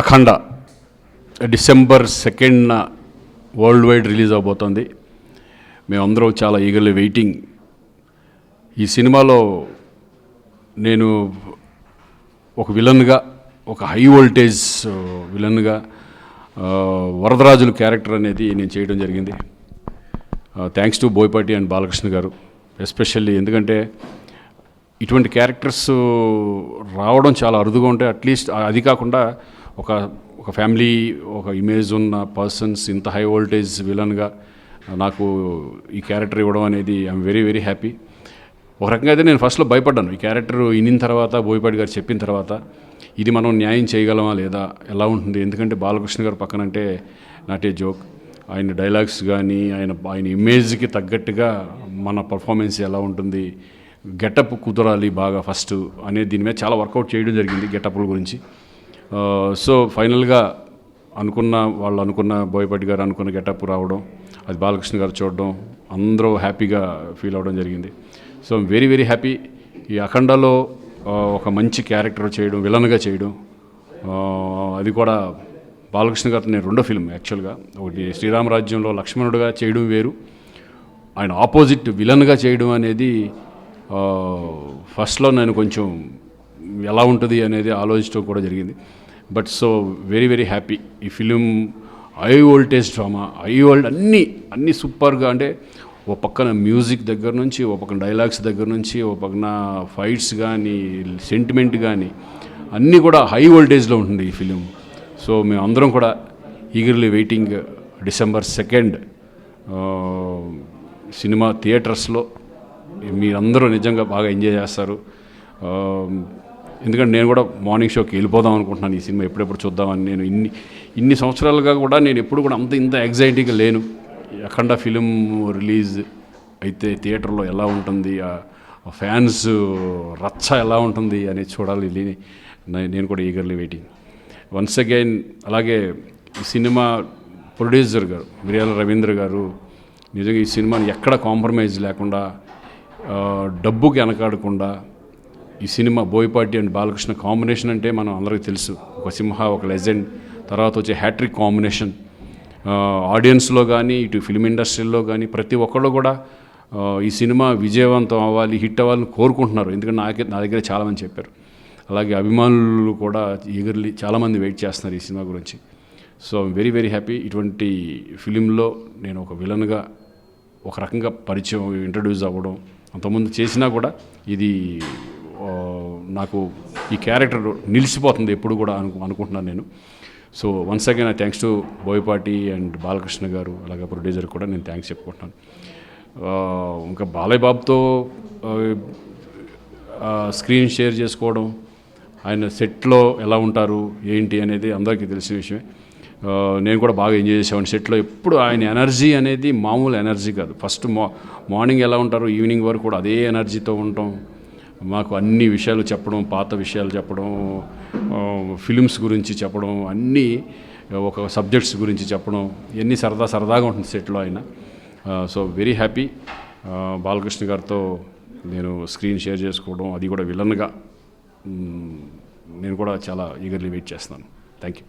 అఖండ. December సెకండ్న world wide release అవబోతోంది. మేమందరం చాలా eagerly waiting ఈ సినిమాలో నేను ఒక విలన్గా ఒక హై వోల్టేజ్ విలన్గా వరదరాజులు క్యారెక్టర్ అనేది నేను చేయడం జరిగింది. Thanks to Boyapati and Balakrishna garu especially ఎందుకంటే ఇటువంటి క్యారెక్టర్స్ uh, రావడం చాలా అరుదుగా ఉంటాయి. అట్లీస్ట్ అది కాకుండా ఒక ఒక ఫ్యామిలీ ఒక ఇమేజ్ ఉన్న పర్సన్స్ ఇంత హై వోల్టేజ్ విలన్గా నాకు ఈ క్యారెక్టర్ ఇవ్వడం అనేది ఐఎమ్ వెరీ వెరీ హ్యాపీ ఒక రకంగా అయితే నేను ఫస్ట్లో భయపడ్డాను. ఈ క్యారెక్టర్ ఇనిన తర్వాత బోయపాటి గారు చెప్పిన తర్వాత ఇది మనం న్యాయం చేయగలమా లేదా ఎలా ఉంటుంది? ఎందుకంటే బాలకృష్ణ గారు పక్కనంటే నాట్ ఏ జోక్ ఆయన డైలాగ్స్ కానీ ఆయన ఆయన ఇమేజ్కి తగ్గట్టుగా మన పర్ఫార్మెన్స్ ఎలా ఉంటుంది గెటప్ కుదరాలి బాగా ఫస్ట్ అనేది దీని మీద చాలా వర్కౌట్ చేయడం జరిగింది గెటప్ల గురించి. సో ఫైనల్గా అనుకున్న వాళ్ళు అనుకున్న బోయపాటి గారు అనుకున్న గెటప్ రావడం అది బాలకృష్ణ గారు చూడడం అందరూ హ్యాపీగా ఫీల్ అవ్వడం జరిగింది. సో వెరీ వెరీ హ్యాపీ ఈ అఖండలో ఒక మంచి క్యారెక్టర్ చేయడం విలన్గా చేయడం అది కూడా బాలకృష్ణ గారితో నేను రెండో ఫిల్మ్ యాక్చువల్గా ఒకటి శ్రీరామరాజ్యంలో లక్ష్మణుడుగా చేయడం వేరు. ఆయన ఆపోజిట్ విలన్గా చేయడం అనేది ఫస్ట్లో నేను కొంచెం ఎలా ఉంటుంది అనేది ఆలోచించడం కూడా జరిగింది. But so very very happy ఈ film high voltage drama I would అన్నీ అన్నీ సూపర్గా అంటే ఓ పక్కన మ్యూజిక్ దగ్గర నుంచి ఓ పక్కన డైలాగ్స్ దగ్గర నుంచి ఓ పక్కన ఫైట్స్ కానీ సెంటిమెంట్ కానీ అన్నీ కూడా హై వోల్టేజ్లో ఉంటుంది ఈ ఫిలిం సో మేము అందరం కూడా eagerly waiting December second cinema థియేటర్స్లో మీరందరూ నిజంగా బాగా ఎంజాయ్ చేస్తారు. ఎందుకంటే నేను కూడా మార్నింగ్ షోకి వెళ్ళిపోదాం అనుకుంటున్నాను. ఈ సినిమా ఎప్పుడెప్పుడు చూద్దామని నేను ఇన్ని ఇన్ని సంవత్సరాలుగా కూడా నేను ఎప్పుడు కూడా అంత ఇంత ఎగ్జైటింగ్గా లేను. అఖండ ఫిలిం రిలీజ్ అయితే థియేటర్లో ఎలా ఉంటుంది? ఆ ఫ్యాన్స్ రచ్చ ఎలా ఉంటుంది అనేది చూడాలి నేను కూడా ఈగర్లీ వెయిటింగ్ వన్స్ అగైన్ అలాగే ఈ సినిమా ప్రొడ్యూసర్ గారు మిరియాల రవీంద్ర గారు నిజంగా ఈ సినిమాని ఎక్కడ కాంప్రమైజ్ లేకుండా డబ్బుకి వెనకాడకుండా ఈ cinema Boyapati and Balakrishna combination అంటే మనం అందరికీ తెలుసు. ఒక సింహ ఒక లెజెండ్ తర్వాత వచ్చే హ్యాట్రిక్ కాంబినేషన్. ఆడియన్స్లో కానీ ఇటు ఫిల్మ్ ఇండస్ట్రీలో కానీ ప్రతి ఒక్కళ్ళు కూడా ఈ సినిమా విజయవంతం అవ్వాలి హిట్ అవ్వాలని కోరుకుంటున్నారు. ఎందుకంటే నాకే నా దగ్గర చాలామంది చెప్పారు. అలాగే అభిమానులు కూడా ఈగర్లీ చాలామంది వెయిట్ చేస్తున్నారు ఈ సినిమా గురించి. So very very happy. ఇటువంటి ఫిలింలో నేను ఒక విలన్గా ఒక రకంగా పరిచయం ఇంట్రడ్యూస్ అవ్వడం అంతకుముందు చేసినా కూడా ఇది నాకు ఈ క్యారెక్టర్ నిలిచిపోతుంది ఎప్పుడు కూడా అను అనుకుంటున్నాను నేను. So once again I thanks to Boyapati and Balakrishna garu అలాగే ప్రొడ్యూసర్ కూడా నేను థ్యాంక్స్ చెప్పుకుంటున్నాను. Uh, ఇంకా బాలయ్య బాబుతో uh, uh, స్క్రీన్ షేర్ చేసుకోవడం ఆయన సెట్లో ఎలా ఉంటారు ఏంటి అనేది అందరికీ తెలిసిన విషయమే. నేను కూడా బాగా ఎంజాయ్ చేసేవాడిని. సెట్లో ఎప్పుడు ఆయన ఎనర్జీ అనేది మామూలు ఎనర్జీ కాదు. ఫస్ట్ మా మార్నింగ్ ఎలా ఉంటారు ఈవినింగ్ వరకు కూడా అదే ఎనర్జీతో ఉంటాం. మాకు అన్ని విషయాలు చెప్పడం పాత విషయాలు చెప్పడం ఫిలిమ్స్ గురించి చెప్పడం అన్నీ ఒక సబ్జెక్ట్స్ గురించి చెప్పడం ఇవన్నీ సరదా సరదాగా ఉంటుంది సెట్లో ఆయన సో వెరీ హ్యాపీ. బాలకృష్ణ గారితో నేను స్క్రీన్ షేర్ చేసుకోవడం అది కూడా విలన్గా నేను కూడా చాలా ఈగర్లీ వెయిట్ చేస్తున్నాను. Thank you